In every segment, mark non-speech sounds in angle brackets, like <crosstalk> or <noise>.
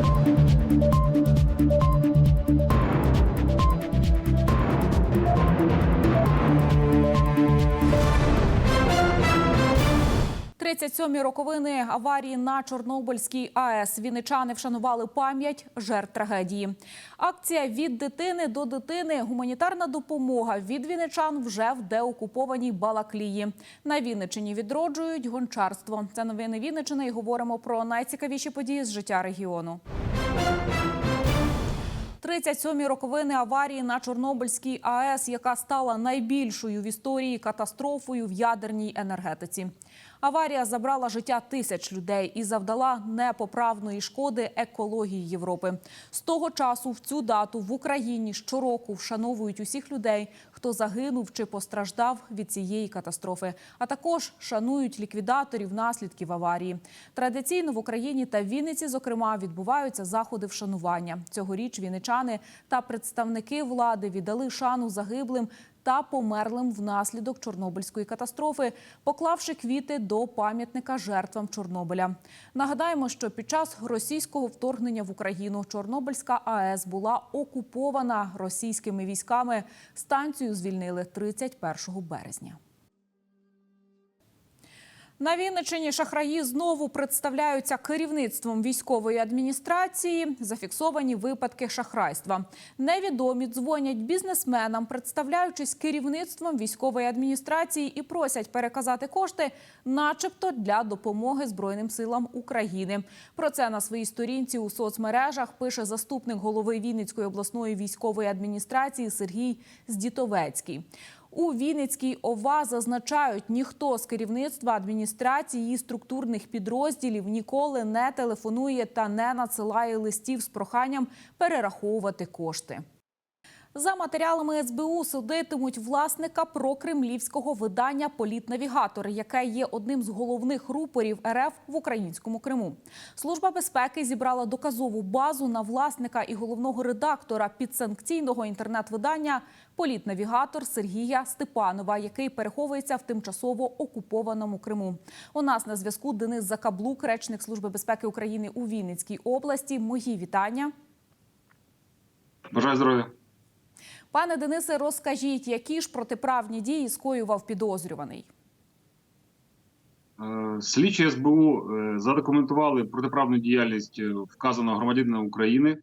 Thank you. 37-й роковини аварії на Чорнобильській АЕС віничани вшанували пам'ять жертв трагедії. Акція від дитини до дитини гуманітарна допомога від віничан вже в деокупованій Балаклії. На Вінничині відроджують гончарство. Це новини Вінничини і говоримо про найцікавіші події з життя регіону. 37-мі роковини аварії на Чорнобильській АЕС, яка стала найбільшою в історії катастрофою в ядерній енергетиці. Аварія забрала життя тисяч людей і завдала непоправної шкоди екології Європи. З того часу в цю дату в Україні щороку вшановують усіх людей, хто загинув чи постраждав від цієї катастрофи, а також шанують ліквідаторів наслідків аварії. Традиційно в Україні та Вінниці, зокрема, відбуваються заходи вшанування. Цьогоріч вінничани та представники влади віддали шану загиблим та померлим внаслідок Чорнобильської катастрофи, поклавши квіти до пам'ятника жертвам Чорнобиля. Нагадаємо, що під час російського вторгнення в Україну Чорнобильська АЕС була окупована російськими військами. Станцію звільнили 31 березня. На Вінничині шахраї знову представляються керівництвом військової адміністрації. Зафіксовані випадки шахрайства. Невідомі дзвонять бізнесменам, представляючись керівництвом військової адміністрації, і просять переказати кошти, начебто для допомоги Збройним силам України. Про це на своїй сторінці у соцмережах пише заступник голови Вінницької обласної військової адміністрації Сергій Здітовецький. У Вінницькій ОВА зазначають, ніхто з керівництва адміністрації структурних підрозділів ніколи не телефонує та не надсилає листів з проханням перераховувати кошти. За матеріалами СБУ судитимуть власника прокремлівського видання Політнавігатор, яке є одним з головних рупорів РФ в українському Криму. Служба безпеки зібрала доказову базу на власника і головного редактора підсанкційного інтернет-видання Політнавігатор Сергія Степанова, який переховується в тимчасово окупованому Криму. У нас на зв'язку Денис Закаблук, речник Служби безпеки України у Вінницькій області. Мої вітання. Бажаю здоров'я. Пане Денисе, розкажіть, які ж протиправні дії скоював підозрюваний? Е, Слідчі СБУ е, задокументували протиправну діяльність е, вказаного громадянина України,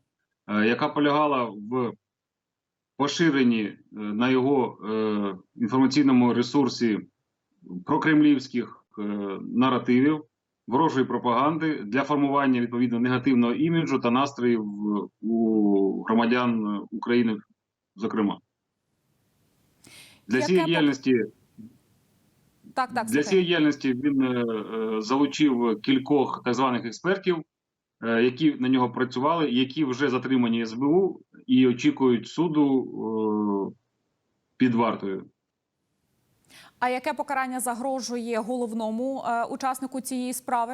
яка полягала в поширенні на його інформаційному ресурсі прокремлівських наративів, ворожої пропаганди для формування відповідно негативного іміджу та настроїв у громадян України, зокрема. Для цієї діяльності Так, так, Для цієї діяльності він е, е, залучив кількох так званих експертів, е, які на нього працювали, які вже затримані СБУ і очікують суду е, під вартою. А яке покарання загрожує головному е, учаснику цієї справи?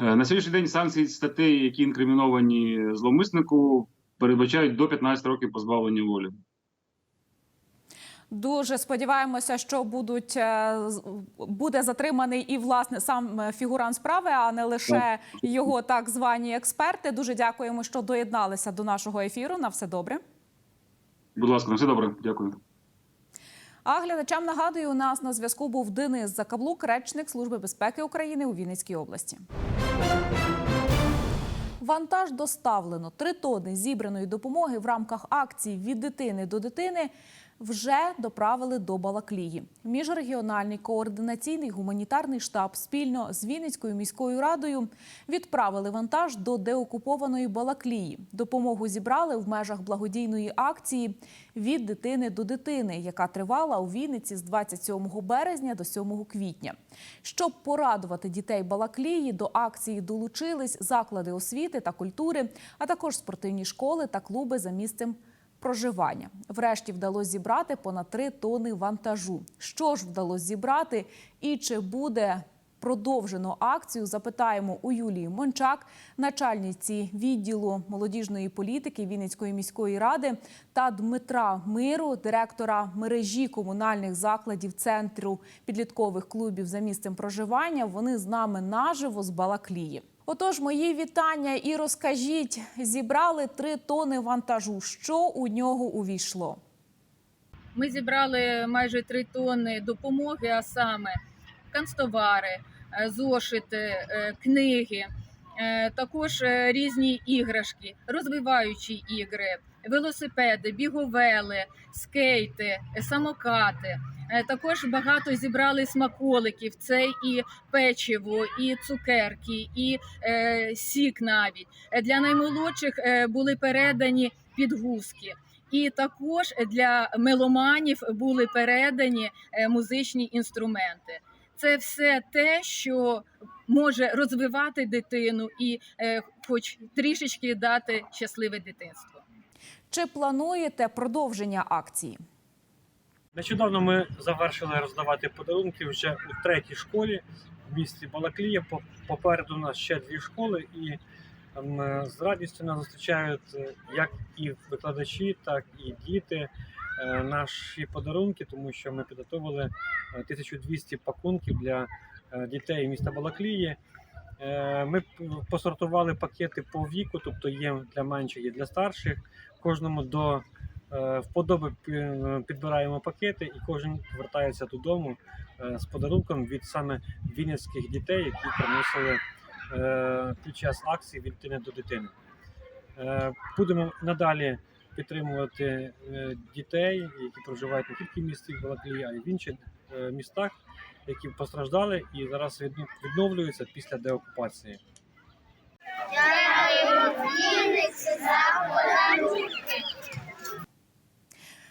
Е, На сьогоднішній день санкції статей, які інкриміновані зловмиснику, передбачають до 15 років позбавлення волі. Дуже сподіваємося, що будуть е, буде затриманий і власне сам е, фігурант справи, а не лише його так звані експерти. Дуже дякуємо, що доєдналися до нашого ефіру. На все добре. Будь ласка, на все добре. Дякую. А глядачам нагадую, у нас на зв'язку був Денис Закаблук, речник Служби безпеки України у Вінницькій області. Вантаж доставлено. Три тони зібраної допомоги в рамках акції від дитини до дитини вже доправили до Балаклії. Міжрегіональний координаційний гуманітарний штаб спільно з Вінницькою міською радою відправили вантаж до деокупованої Балаклії. Допомогу зібрали в межах благодійної акції від дитини до дитини, яка тривала у Вінниці з 27 березня до 7 квітня. Щоб порадувати дітей Балаклії, до акції долучились заклади освіти та культури, а також спортивні школи та клуби за місцем проживання. Врешті вдалося зібрати понад 3 тони вантажу. Що ж вдалося зібрати і чи буде продовжено акцію? Запитаємо у Юлії Мончак, начальниці відділу молодіжної політики Вінницької міської ради, та Дмитра Миру, директора мережі комунальних закладів центру підліткових клубів за місцем проживання. Вони з нами наживо з Балаклії. Отож, мої вітання і розкажіть, зібрали три тони вантажу. Що у нього увійшло? Ми зібрали майже три тонни допомоги, а саме канцтовари, е, зошити, е, книги, також е, різні іграшки, розвиваючі ігри, велосипеди, біговели, скейти, е, самокати. Е, Також багато зібрали смаколиків. Це і печиво, і цукерки, і е, сік навіть. Е, Для наймолодших е, були передані підгузки. І також для меломанів були передані е, музичні інструменти. Це все те, що може розвивати дитину і, е, хоч трішечки дати щасливе дитинство. Чи плануєте продовження акції? Нещодавно ми завершили роздавати подарунки вже у третій школі в місті Балаклія. Попереду у нас ще дві школи, і ем, з радістю нас зустрічають е, як і викладачі, так і діти наші подарунки, тому що ми підготовили е, 1200 пакунків для е, дітей міста Балаклії. Е, Ми посортували пакети по віку, тобто є для менших, є для старших. Кожному до е, вподоби підбираємо пакети, і кожен повертається додому е, з подарунком від саме вінницьких дітей, які приносили е, під час акції від дитини до дитини. Е, Будемо надалі підтримувати е, дітей, які проживають не тільки в місті Балаклії, а й в інших е, містах, які постраждали і зараз відновлюються після деокупації.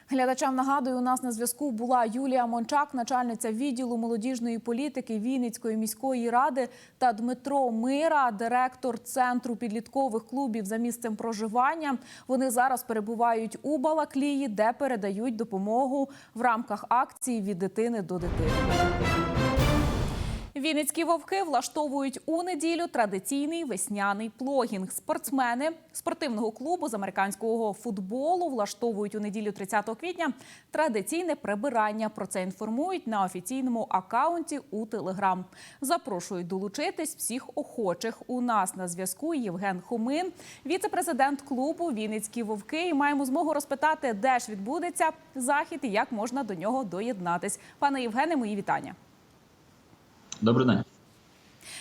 Глядачам нагадую, у нас на зв'язку була Юлія Мончак, начальниця відділу молодіжної політики Вінницької міської ради, та Дмитро Мира, директор центру підліткових клубів за місцем проживання. Вони зараз перебувають у Балаклії, де передають допомогу в рамках акції від дитини до дитини. Вінницькі вовки влаштовують у неділю традиційний весняний плогінг. Спортсмени спортивного клубу з американського футболу влаштовують у неділю 30 квітня традиційне прибирання. Про це інформують на офіційному акаунті у Телеграм. Запрошують долучитись всіх охочих. У нас на зв'язку Євген Хомин, віце-президент клубу Вінницькі вовки. І маємо змогу розпитати, де ж відбудеться захід і як можна до нього доєднатись. Пане Євгене, мої вітання. Добрий день.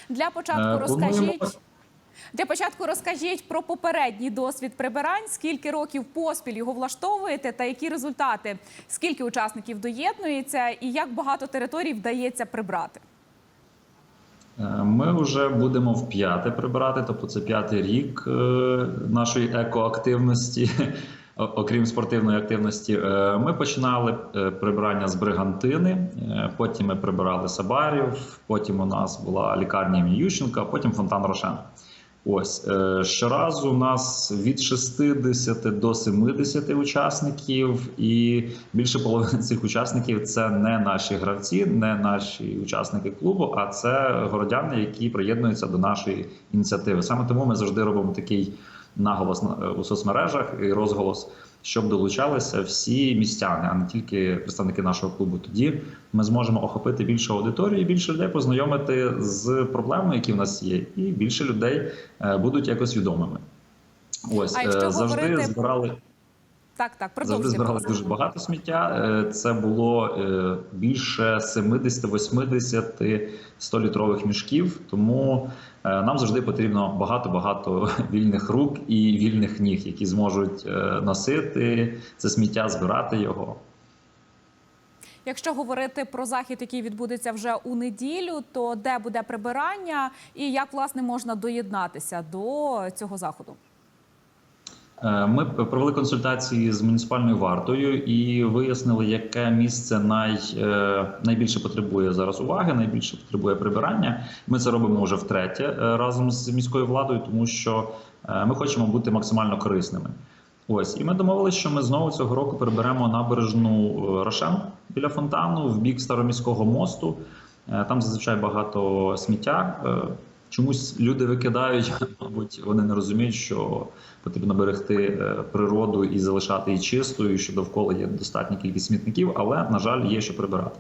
Для початку Е, розкажіть. Для початку розкажіть про попередній досвід прибирань, скільки років поспіль його влаштовуєте, та які результати, скільки учасників доєднується, і як багато територій вдається прибрати. Е, Ми вже будемо в п'яте прибирати, тобто це п'ятий рік е, нашої екоактивності, окрім спортивної активності. Е, Ми починали е, прибирання з бригантини, е, потім ми прибирали Сабарів, потім у нас була лікарня імені Ющенка, потім фонтан Рошен. Ось щоразу у нас від 60 до 70 учасників, і більше половини цих учасників це не наші гравці, не наші учасники клубу, а це городяни, які приєднуються до нашої ініціативи. Саме тому ми завжди робимо такий наголос у соцмережах і розголос, щоб долучалися всі містяни, а не тільки представники нашого клубу. Тоді ми зможемо охопити більше аудиторії, більше людей познайомити з проблемами, які в нас є, і більше людей е, будуть якось відомими. Ось А е, завжди говорити- збирали. Так, так, Завжди продовжуйте. збирали будь дуже багато сміття. Е, Це було е, більше 70-80 100-літрових мішків. Тому е, нам завжди потрібно багато-багато <laughs> вільних рук і вільних ніг, які зможуть носити це сміття, збирати його. Якщо говорити про захід, який відбудеться вже у неділю, то де буде прибирання і як власне можна доєднатися до цього заходу? Е, Ми провели консультації з муніципальною вартою і вияснили, яке місце най, е, найбільше потребує зараз уваги, найбільше потребує прибирання. Ми це робимо вже втретє е, разом з міською владою, тому що ми хочемо бути максимально корисними. Ось, і ми домовилися, що ми знову цього року приберемо набережну Рошен біля фонтану в бік староміського мосту. Там зазвичай багато сміття. Чомусь люди викидають, <laughs> мабуть, вони не розуміють, що потрібно берегти е, природу і залишати її чистою, що довкола є достатня кількість смітників, але на жаль, є що прибирати.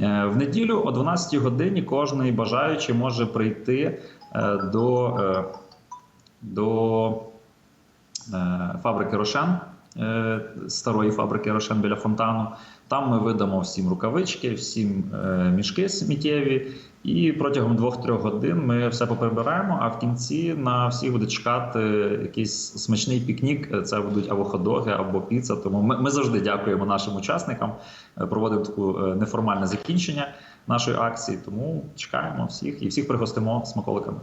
Е, В неділю о 12 годині кожний бажаючий може прийти е, до, до фабрики Рошен, старої фабрики Рошен біля фонтану. Там ми видамо всім рукавички, всім е, мішки сміттєві. І протягом 2-3 годин ми все поприбираємо. А в кінці на всіх буде чекати якийсь смачний пікнік. Це будуть або ходоги, або піца. Тому ми, ми завжди дякуємо нашим учасникам. Е, Проводимо таку е, неформальне закінчення нашої акції. Тому чекаємо всіх і всіх пригостимо смаколиками.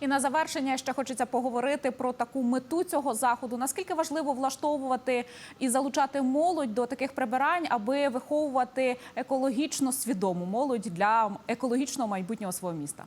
І на завершення ще хочеться поговорити про таку мету цього заходу. Наскільки важливо влаштовувати і залучати молодь до таких прибирань, аби виховувати екологічно свідому молодь для екологічного майбутнього свого міста?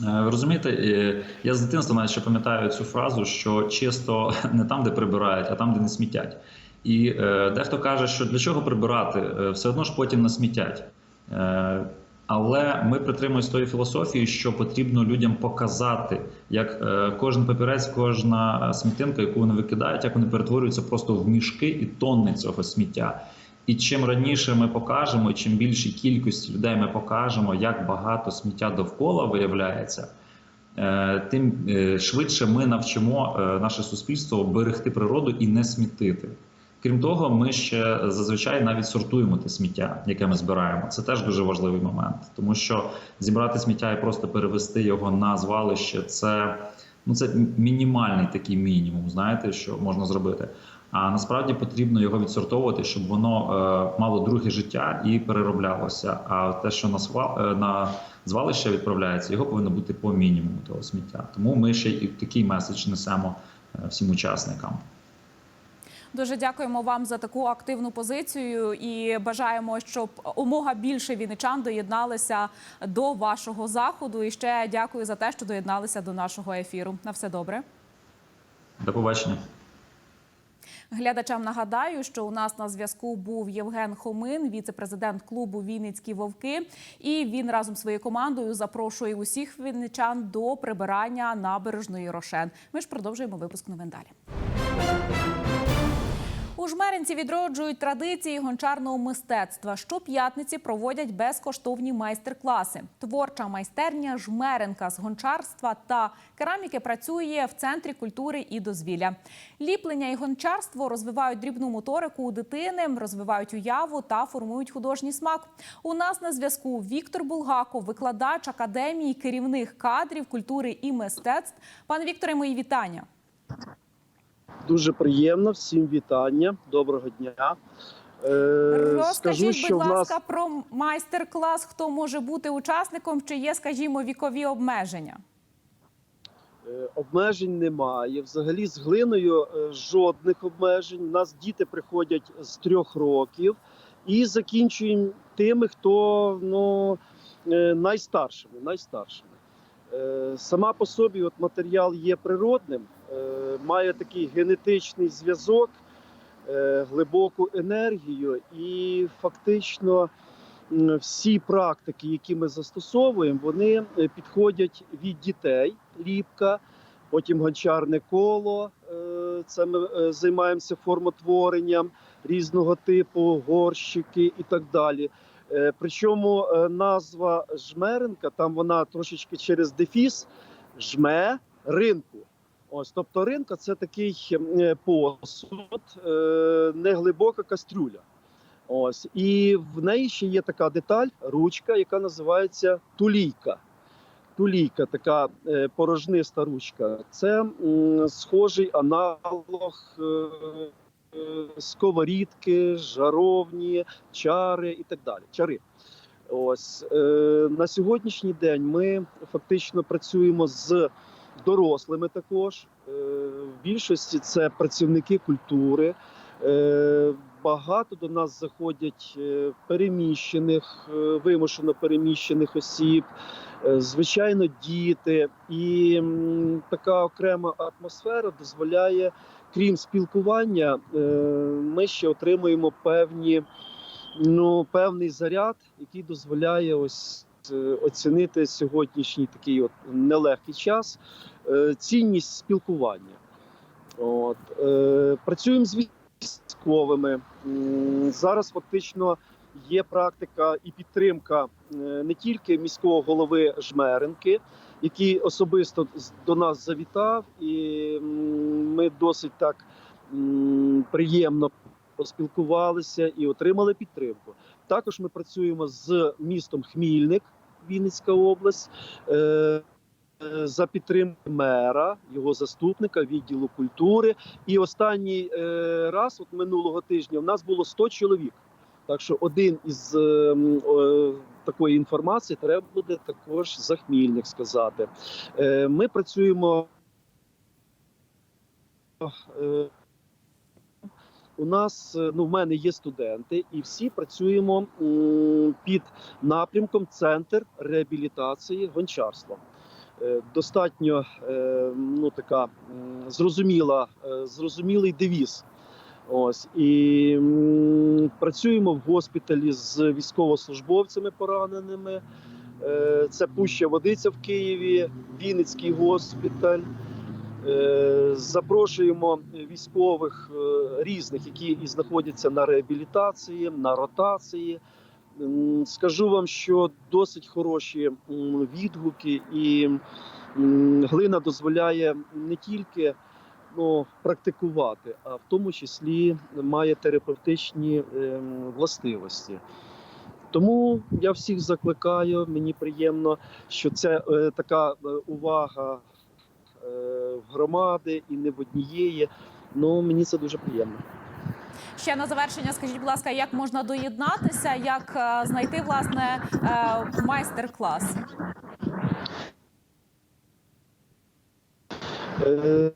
Е, Ви розумієте, е, я з дитинства навіть ще пам'ятаю цю фразу, що чисто <laughs> не там, де прибирають, а там, де не смітять. І е, дехто каже, що для чого прибирати, все одно ж потім не смітять. Е, але ми притримуємося тої філософії, що потрібно людям показати, як е, кожен папірець, кожна смітинка, яку вони викидають, як вони перетворюються просто в мішки і тонни цього сміття. І чим раніше ми покажемо, чим більшій кількості людей ми покажемо, як багато сміття довкола виявляється, е, тим е, швидше ми навчимо наше суспільство берегти природу і не смітити. Крім того, ми ще зазвичай навіть сортуємо те сміття, яке ми збираємо. Це теж дуже важливий момент, тому що зібрати сміття і просто перевести його на звалище це, ну, це мінімальний такий мінімум, знаєте, що можна зробити. А насправді потрібно його відсортовувати, щоб воно е, мало друге життя і перероблялося. А те, що на сва- е, на звалище відправляється, його повинно бути по мінімуму того сміття. Тому ми ще і такий меседж несемо е, всім учасникам. Дуже дякуємо вам за таку активну позицію і бажаємо, щоб умога більше вінничан доєдналися до вашого заходу. І ще дякую за те, що доєдналися до нашого ефіру. На все добре. До побачення. Глядачам нагадаю, що у нас на зв'язку був Євген Хомин, віце-президент клубу Вінницькі вовки. І він разом зі своєю командою запрошує усіх вінничан до прибирання набережної Рошен. Ми ж продовжуємо випуск новин далі. У жмеринці відроджують традиції гончарного мистецтва. Щоп'ятниці проводять безкоштовні майстер-класи. Творча майстерня жмеренка з гончарства та кераміки працює в центрі культури і дозвілля. Ліплення і гончарство розвивають дрібну моторику у дитини, розвивають уяву та формують художній смак. У нас на зв'язку Віктор Булгаков, викладач академії керівних кадрів культури і мистецтв. Пане Вікторе, мої вітання. Дуже приємно, всім вітання, доброго дня. Е, Розкажіть, будь в нас ласка, про майстер-клас, хто може бути учасником, чи є, скажімо, вікові обмеження? е, обмежень немає. Взагалі з глиною е, жодних обмежень. У нас діти приходять з трьох років і закінчуємо тими, хто ну, найстаршими. найстаршими. Сама по собі от матеріал є природним, має такий генетичний зв'язок, е, глибоку енергію, і фактично всі практики, які ми застосовуємо, вони е, підходять від дітей, ліпка, потім гончарне коло. е, Це ми е, займаємося формотворенням різного типу, горщики і так далі. Е, Причому е, назва жмеренка, там вона трошечки через дефіс жме ринку. Ось, тобто ринка це такий е, посуд, е, неглибока кастрюля. Ось, і в неї ще є така деталь, ручка, яка називається тулійка. Тулійка, така е, порожниста ручка. Це схожий аналог сковорідки, жаровні, чари і так далі. Чари. Ось на сьогоднішній день ми фактично працюємо з дорослими також. Е, в більшості це працівники культури. Е, багато до нас заходять е, переміщених, вимушено переміщених осіб, звичайно, діти. І така окрема атмосфера дозволяє, крім спілкування, ми ще отримуємо певні, ну, певний заряд, який дозволяє ось. Оцінити сьогоднішній такий от нелегкий час, цінність спілкування. От, е, працюємо з військовими. Зараз фактично є практика і підтримка е, не тільки міського голови Жмеренки, який особисто до нас завітав, і ми досить так приємно поспілкувалися і отримали підтримку. Також ми працюємо з містом Хмільник, Вінницька область. Е, За підтримки мера, його заступника, відділу культури. І останній е, раз, от минулого тижня, в нас було 100 чоловік. Так що один із е, такої інформації треба буде також за Хмільник сказати. Ми працюємо. У нас ну в мене є студенти, і всі працюємо під напрямком Центр реабілітації гончарства. Е, Достатньо е, ну така зрозуміла, е, зрозумілий девіз. Ось і м, працюємо в госпіталі з військовослужбовцями пораненими. Е, Це Пуща Водиця в Києві, Вінницький госпіталь. Е, Запрошуємо військових е, різних, які і знаходяться на реабілітації, на ротації. Скажу вам, що досить хороші відгуки, і глина дозволяє не тільки ну, практикувати, а в тому числі має терапевтичні ем, властивості. Тому я всіх закликаю. Мені приємно, що це е, така е, увага е, громади і не в однієї. Ну мені це дуже приємно. Ще на завершення, скажіть, будь ласка, як можна доєднатися, як е, знайти власне е, майстер-клас? Е,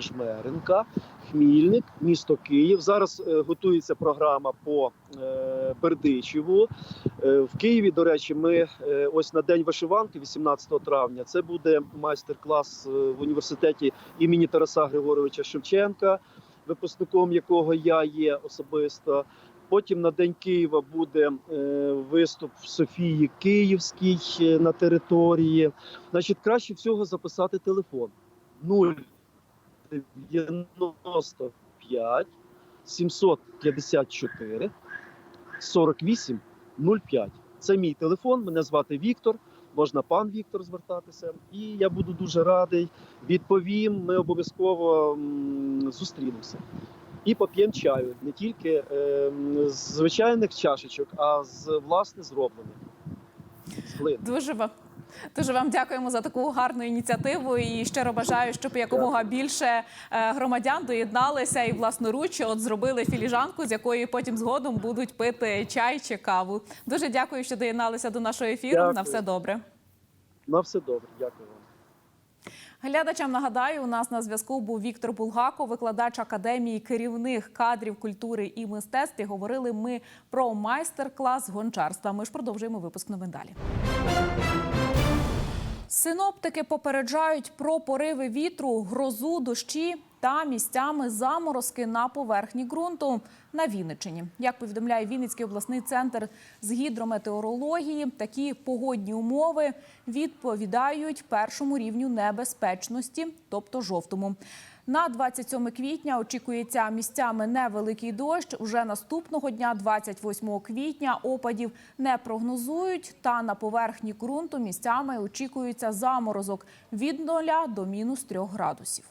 Жмеренка, Хмільник, місто Київ. Зараз готується програма по Бердичеву. В Києві, до речі, ми ось на день вишиванки, 18 травня. Це буде майстер-клас в університеті імені Тараса Григоровича Шевченка, випускником якого я є особисто. Потім на День Києва буде е, виступ в Софії Київській е, на території. Значить, краще всього записати телефон 095 754 48 05. Це мій телефон. Мене звати Віктор. Можна пан Віктор звертатися, і я буду дуже радий. Відповім. Ми обов'язково зустрінемося. І поп'ємо чаю не тільки е, з звичайних чашечок, а з власне зроблених. Дуже вам. Дуже вам дякуємо за таку гарну ініціативу і щиро бажаю, щоб якомога більше е, громадян доєдналися і власноруч от зробили філіжанку, з якої потім згодом будуть пити чай чи каву. Дуже дякую, що доєдналися до нашого ефіру. На все добре. На все добре. Дякую вам. Глядачам нагадаю, у нас на зв'язку був Віктор Булгаков, викладач академії керівних кадрів культури і мистецтв. І говорили ми про майстер-клас гончарства. Ми ж продовжуємо випуск новин далі. Синоптики попереджають про пориви вітру, грозу, дощі та місцями заморозки на поверхні ґрунту на Вінниччині. Як повідомляє Вінницький обласний центр з гідрометеорології, такі погодні умови відповідають першому рівню небезпечності, тобто жовтому. На 27 квітня очікується місцями невеликий дощ. Уже наступного дня, 28 квітня, опадів не прогнозують. Та на поверхні ґрунту місцями очікується заморозок від 0 до мінус 3 градусів.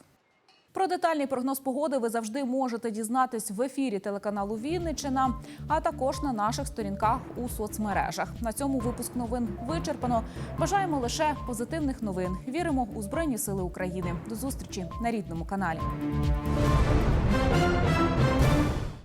Про детальний прогноз погоди ви завжди можете дізнатись в ефірі телеканалу Вінниччина, а також на наших сторінках у соцмережах. На цьому випуск новин вичерпано. Бажаємо лише позитивних новин. Віримо у Збройні Сили України. До зустрічі на рідному каналі.